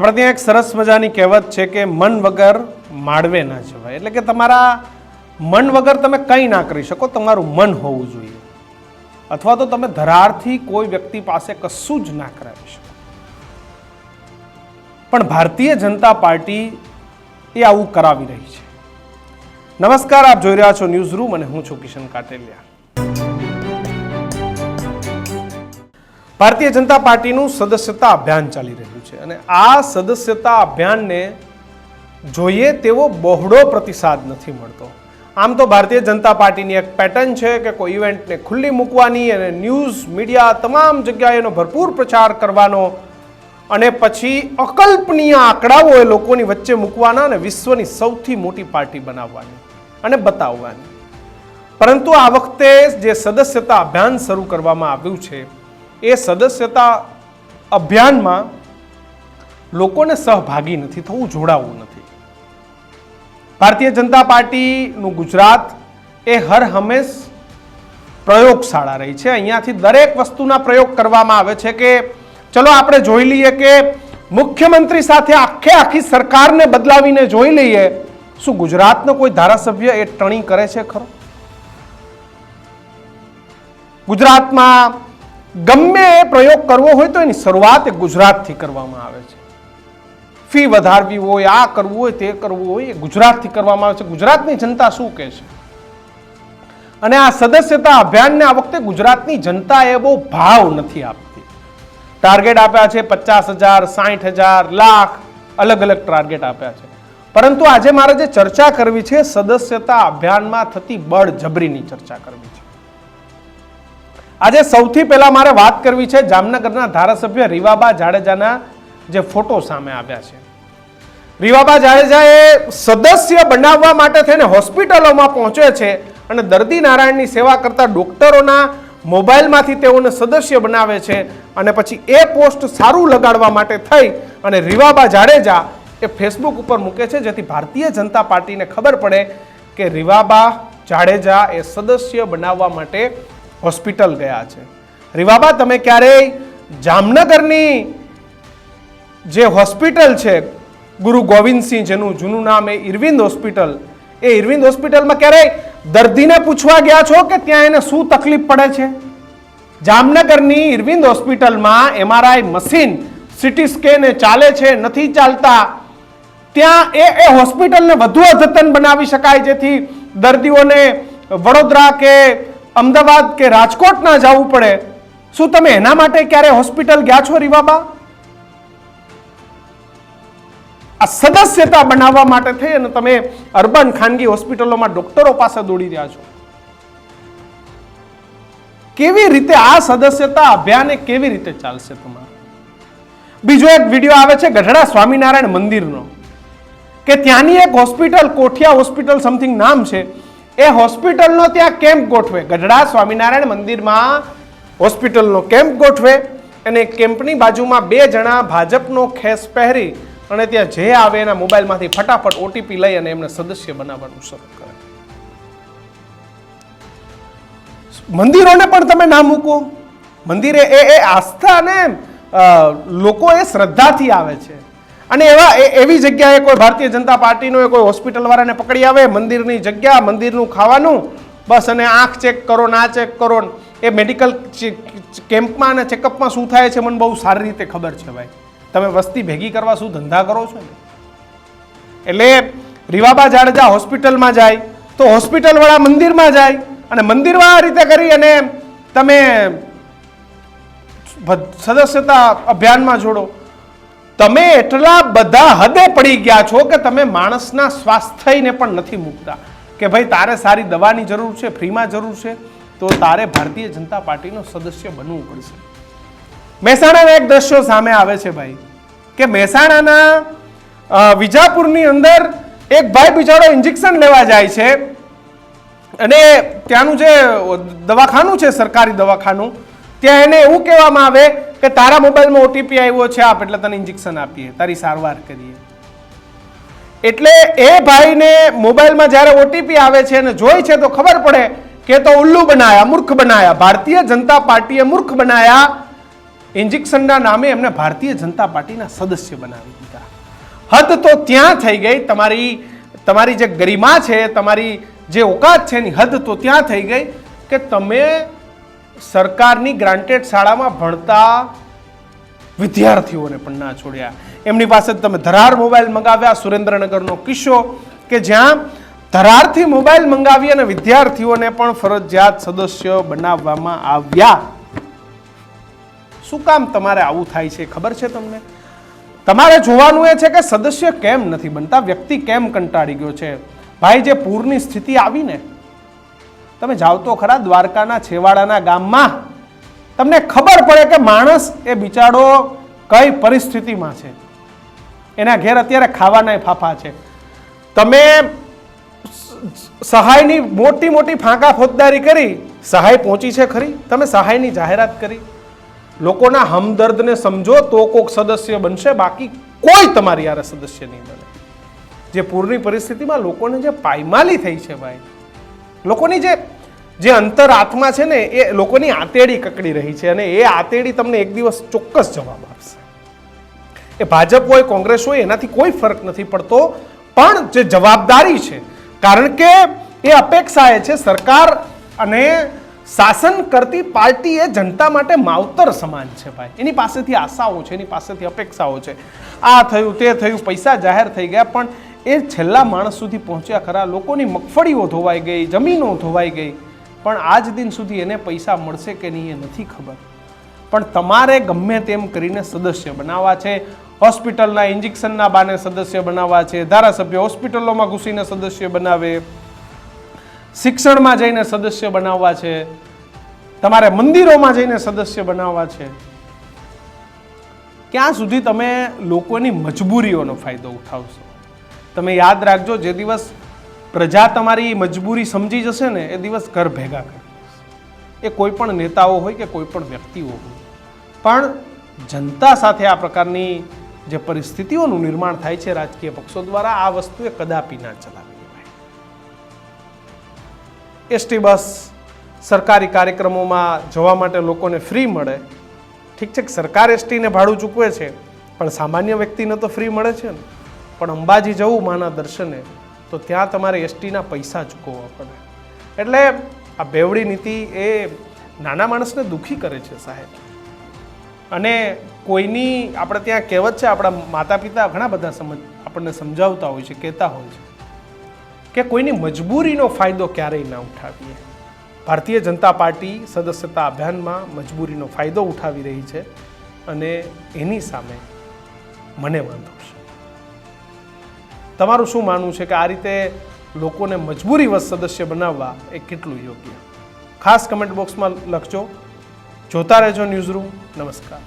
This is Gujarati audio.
આપણે ત્યાં એક સરસ મજાની કહેવત છે કે મન વગર માળવે ના જવાય. એટલે કે તમારા મન વગર તમે કંઈ ના કરી શકો, તમારું મન હોવું જોઈએ. અથવા તો તમે ધરારથી કોઈ વ્યક્તિ પાસે કશું જ ના કરાવી શકો. પણ ભારતીય જનતા પાર્ટી એ આવું કરાવી રહી છે. નમસ્કાર, આપ જોઈ રહ્યા છો ન્યૂઝ રૂમ અને હું છું કિશન કાટેલિયા. ભારતીય જનતા પાર્ટીનું સદસ્યતા અભિયાન ચાલી રહ્યું છે અને આ સદસ્યતા અભિયાનને જોઈએ તેવો બહોળો પ્રતિસાદ નથી મળતો. આમ તો ભારતીય જનતા પાર્ટીની એક પેટર્ન છે કે કોઈ ઇવેન્ટને ખુલ્લી મૂકવાની અને ન્યૂઝ, મીડિયા તમામ જગ્યાએ એનો ભરપૂર પ્રચાર કરવાનો અને પછી અકલ્પનીય આંકડાઓ એ લોકોની વચ્ચે મૂકવાના અને વિશ્વની સૌથી મોટી પાર્ટી બનાવવાની અને બતાવવાની. પરંતુ આ વખતે જે સદસ્યતા અભિયાન શરૂ કરવામાં આવ્યું છે એ સદસ્યતા અભિયાનમાં લોકોને સહભાગી નથી થવું જોડાવવું નથી. ભારતીય જનતા પાર્ટીનું ગુજરાત એ હર હંમેશ પ્રયોગશાળા રહી છે. અહીંયાથી દરેક વસ્તુના પ્રયોગ કરવામાં આવે છે કે ચલો આપણે જોઈ લઈએ કે મુખ્યમંત્રી સાથે આખે આખી સરકારને બદલાવીને જોઈ લઈએ, શું ગુજરાતનો કોઈ ધારાસભ્ય એ ટણી કરે છે ખરો? ગુજરાતમાં ગમે એ પ્રયોગ કરવો હોય તો એની શરૂઆત એ ગુજરાતથી કરવામાં આવે છે. ફી વધારવી હોય, આ કરવું હોય, તે કરવું હોય, એ ગુજરાતથી કરવામાં આવે છે. ગુજરાતની જનતા શું કહે છે? અને આ સદસ્યતા અભિયાનને આ વખતે ગુજરાતની જનતા એ બહુ ભાવ નથી આપતી. ટાર્ગેટ આપ્યા છે પચાસ હજાર સાઠ હજાર, લાખ, અલગ અલગ ટાર્ગેટ આપ્યા છે. પરંતુ આજે મારે જે ચર્ચા કરવી છે, સદસ્યતા અભિયાનમાં થતી બળજબરીની ચર્ચા કરવી છે. આજે સૌથી પહેલા મારે વાત કરવી છે જામનગરના ધારાસભ્ય રીવાબા જાડેજાના જે ફોટો સામે આવ્યા છે. રીવાબા જાડેજા એ સદસ્ય બનાવવા માટે થઈને હોસ્પિટલોમાં પહોંચે છે અને દર્દી નારાયણની સેવા કરતા ડોક્ટરોના મોબાઈલમાંથી તેઓને સદસ્ય બનાવે છે અને પછી એ પોસ્ટ સારું લગાડવા માટે થઈ અને રીવાબા જાડેજા એ ફેસબુક ઉપર મૂકે છે, જેથી ભારતીય જનતા પાર્ટીને ખબર પડે કે રીવાબા જાડેજા એ સદસ્ય બનાવવા માટે હોસ્પિટલ ગયા છે. રીવાબા તમે ક્યારેય જામનગરની જે હોસ્પિટલ છે, ગુરુ ગોવિંદસિંહ જેનું જૂનું નામ એ ઇરવિંદ હોસ્પિટલ, એ ઇરવિંદ હોસ્પિટલમાં ક્યારેય દર્દીને પૂછવા ગયા છો કે ત્યાં એને શું તકલીફ પડે છે? જામનગરની ઇરવિંદ હોસ્પિટલમાં એમઆરઆઈ મશીન, સિટી સ્કેન એ ચાલે છે, નથી ચાલતા. ત્યાં એ એ હોસ્પિટલને વધુ અદ્યતન બનાવી શકાય, જેથી દર્દીઓને વડોદરા કે અમદાવાદ કે રાજકોટ ના જવું પડે, શું તમે એના માટે ક્યારે હોસ્પિટલ ગયા છો રીવાબા? આ સદસ્યતા બનાવવા માટે થઈ અને તમે અર્બન ખાનગી હોસ્પિટલોમાં ડોક્ટરો પાસે દોડી રહ્યા છો. કેવી રીતે આ સદસ્યતા અભિયાન કેવી રીતે ચાલશે તમારે? બીજો એક વીડિયો આવે છે ગઢડા સ્વામિનારાયણ મંદિરનો, કે ત્યાંની એક હોસ્પિટલ કોઠિયા હોસ્પિટલ સમથિંગ નામ છે એ હોસ્પિટલનો ત્યાં કેમ્પ ગોઠવે. ગઢડા સ્વામિનારાયણ મંદિરમાં હોસ્પિટલનો કેમ્પ ગોઠવે અને કેમ્પની બાજુમાં બે જણા ભાજપનો ખેસ પહેરી અને ત્યાં જે આવે એના મોબાઈલમાંથી ફટાફટ ઓટીપી લઈ અને એમને સદસ્ય બનાવવાનું શરૂ કરે. મંદિરોને પણ તમે ના મૂકો. મંદિરે એ એ આસ્થા અને લોકો એ શ્રદ્ધાથી આવે છે. અને એવા એવી જગ્યાએ કોઈ ભારતીય જનતા પાર્ટીનો કોઈ હોસ્પિટલવાળાને પકડી આવે, મંદિરની જગ્યા, મંદિરનું ખાવાનું, બસ અને આંખ ચેક કરો, ના ચેક કરો, એ મેડિકલ કેમ્પમાં અને ચેકઅપમાં શું થાય છે મને બહુ સારી રીતે ખબર છે ભાઈ. તમે વસ્તી ભેગી કરવા શું ધંધા કરો છો? ને એટલે રીવાબા જાડેજા હોસ્પિટલમાં જાય, તો હોસ્પિટલવાળા મંદિરમાં જાય અને મંદિરમાં આ રીતે કરી અને તમે સદસ્યતા અભિયાનમાં જોડો. તમે એટલા બધા હદે પડી ગયા છો કે તમે માણસના સ્વાસ્થ્યને પણ નથી મૂકતા કે ભાઈ તારે સારી દવાની જરૂર છે, ફ્રીમાં જરૂર છે, તો તારે ભારતીય જનતા પાર્ટીનો સદસ્ય બનવું પડશે. મહેસાણાના એક દ્રશ્યો સામે આવે છે ભાઈ, કે મહેસાણાના વિજાપુરની અંદર એક ભાઈ બિચારો ઇન્જેક્શન લેવા જાય છે અને ત્યાંનું જે દવાખાનું છે, સરકારી દવાખાનું ત્યાં એને એવું કહેવામાં આવે કે તારા મોબાઈલમાં ઓટીપી આવ્યો છે, આપ એટલે તને ઇન્જેક્શન આપીએ, તારી સારવાર કરીએ. એટલે એ ભાઈને મોબાઈલમાં જ્યારે ઓટીપી આવે છે અને જોઈ છે તો ખબર પડે કે તો ઉલ્લુ બનાયા, મૂર્ખ બનાયા, ભારતીય જનતા પાર્ટીએ મૂર્ખ બનાયા. ઇન્જેક્શનના નામે એમને ભારતીય જનતા પાર્ટીના સદસ્ય બનાવી દીધા. હદ તો ત્યાં થઈ ગઈ, તમારી તમારી જે ગરિમા છે, તમારી જે ઓકાત છે એની હદ તો ત્યાં થઈ ગઈ કે તમે સરકારની ગ્રાન્ટેડ શાળામાં ભણતા વિદ્યાર્થીઓને પણ ના છોડ્યા. એમની પાસે તમે ધરાર મોબાઈલ મંગાવ્યા, સુરેન્દ્રનગરનો કિસ્સો, કે જ્યાં ધરારથી મોબાઈલ મંગાવી અને વિદ્યાર્થીઓને પણ ફરજિયાત સદસ્ય બનાવવામાં આવ્યા. શું કામ તમારે આવું થાય છે? ખબર છે તમને? તમારે જોવાનું એ છે કે સદસ્ય કેમ નથી બનતા? વ્યક્તિ કેમ કંટાળી ગયો છે? ભાઈ, જે પૂરની સ્થિતિ આવી ને તમે જાઓ તો ખરા દ્વારકાના છેવાડાના ગામમાં. તમને ખબર પડે કે માણસ એ બિચારો કઈ પરિસ્થિતિમાં છે. એના ઘેર અત્યારે ખાવાના ફાફા છે. તમે સહાયની મોટી મોટી ફાંકા ફોજદારી કરી, સહાય પહોંચી છે ખરી? તમે સહાયની જાહેરાત કરી. લોકોના હમદર્દને સમજો તો કોક સદસ્ય બનશે, બાકી કોઈ તમારી યારે સદસ્ય નહીં બને. જે પૂરની પરિસ્થિતિમાં લોકોને જે પાયમાલી થઈ છે ભાઈ, લોકોની જે જે અંતર આત્મા છે ને, એ લોકોની આતેડી કકડી રહી છે અને એ આતેડી તમને એક દિવસ ચોક્કસ જવાબ આપશે. એ ભાજપ હોય, કોંગ્રેસ હોય, એનાથી કોઈ ફરક નથી પડતો. પણ જે જવાબદારી છે, કારણ કે એ અપેક્ષા એ છે, સરકાર અને શાસન કરતી પાર્ટી એ જનતા માટે માવતર સમાન છે ભાઈ. એની પાસેથી આશાઓ છે, એની પાસેથી અપેક્ષાઓ છે. આ થયું, તે થયું, પૈસા જાહેર થઈ ગયા, પણ એ છેલ્લા માણસ સુધી પહોંચ્યા ખરા. લોકોની મગફળીઓ ધોવાઈ ગઈ, જમીનો ધોવાઈ ગઈ. પણ આજ દિન સુધી એને પૈસા મળશે કે નહીં એ નથી ખબર. પણ તમારે ગમે તેમ કરીને સદસ્ય બનાવવા છે. હોસ્પિટલના ઇન્જેક્શનના બાને સદસ્ય બનાવવા છે. ધારાસભ્ય હોસ્પિટલોમાં ઘૂસીને સદસ્ય બનાવે. શિક્ષણમાં જઈને સદસ્ય બનાવવા છે. તમારે મંદિરોમાં જઈને સદસ્ય બનાવવા છે. ક્યાં સુધી તમે લોકોની મજબૂરીઓનો ફાયદો ઉઠાવશો? તમે યાદ રાખજો, જે દિવસ પ્રજા તમારી મજબૂરી સમજી જશે ને, એ દિવસ ઘર ભેગા કરી. એ કોઈ પણ નેતાઓ હોય કે કોઈ પણ વ્યક્તિઓ હોય. પણ જનતા સાથે આ પ્રકારની જે પરિસ્થિતિઓનું નિર્માણ થાય છે રાજકીય પક્ષો દ્વારા, આ વસ્તુએ કદાપી ના ચલાવી એસટી બસ સરકારી કાર્યક્રમોમાં જવા માટે લોકોને ફ્રી મળે. ઠીક છે કે સરકાર એસટીને ભાડું ચૂકવે છે, પણ સામાન્ય વ્યક્તિને તો ફ્રી મળે છે ને. પણ અંબાજી જવું માના દર્શને. તો ત્યાં તમારે એસટીના પૈસા ચૂકવવા પડે. એટલે આ બેવડી નીતિ એ નાના માણસને દુઃખી કરે છે સાહેબ. અને કોઈની આપણે ત્યાં કહેવત છે, આપણા માતા પિતા ઘણા બધા સમજ, આપણને સમજાવતા હોય છે, કહેતા હોય છે, કે કોઈની મજબૂરીનો ફાયદો ક્યારેય ના ઉઠાવીએ. ભારતીય જનતા પાર્ટી સદસ્યતા અભિયાનમાં મજબૂરીનો ફાયદો ઉઠાવી રહી છે અને એની સામે મને વાંધો છે. તમારું શું માનવું છે કે આ રીતે લોકોને મજબૂરીવશ સદસ્ય બનાવવા એ કેટલું યોગ્ય? ખાસ કમેન્ટ બોક્સમાં લખજો. જોતા રહેજો ન્યૂઝ રૂમ નમસ્કાર.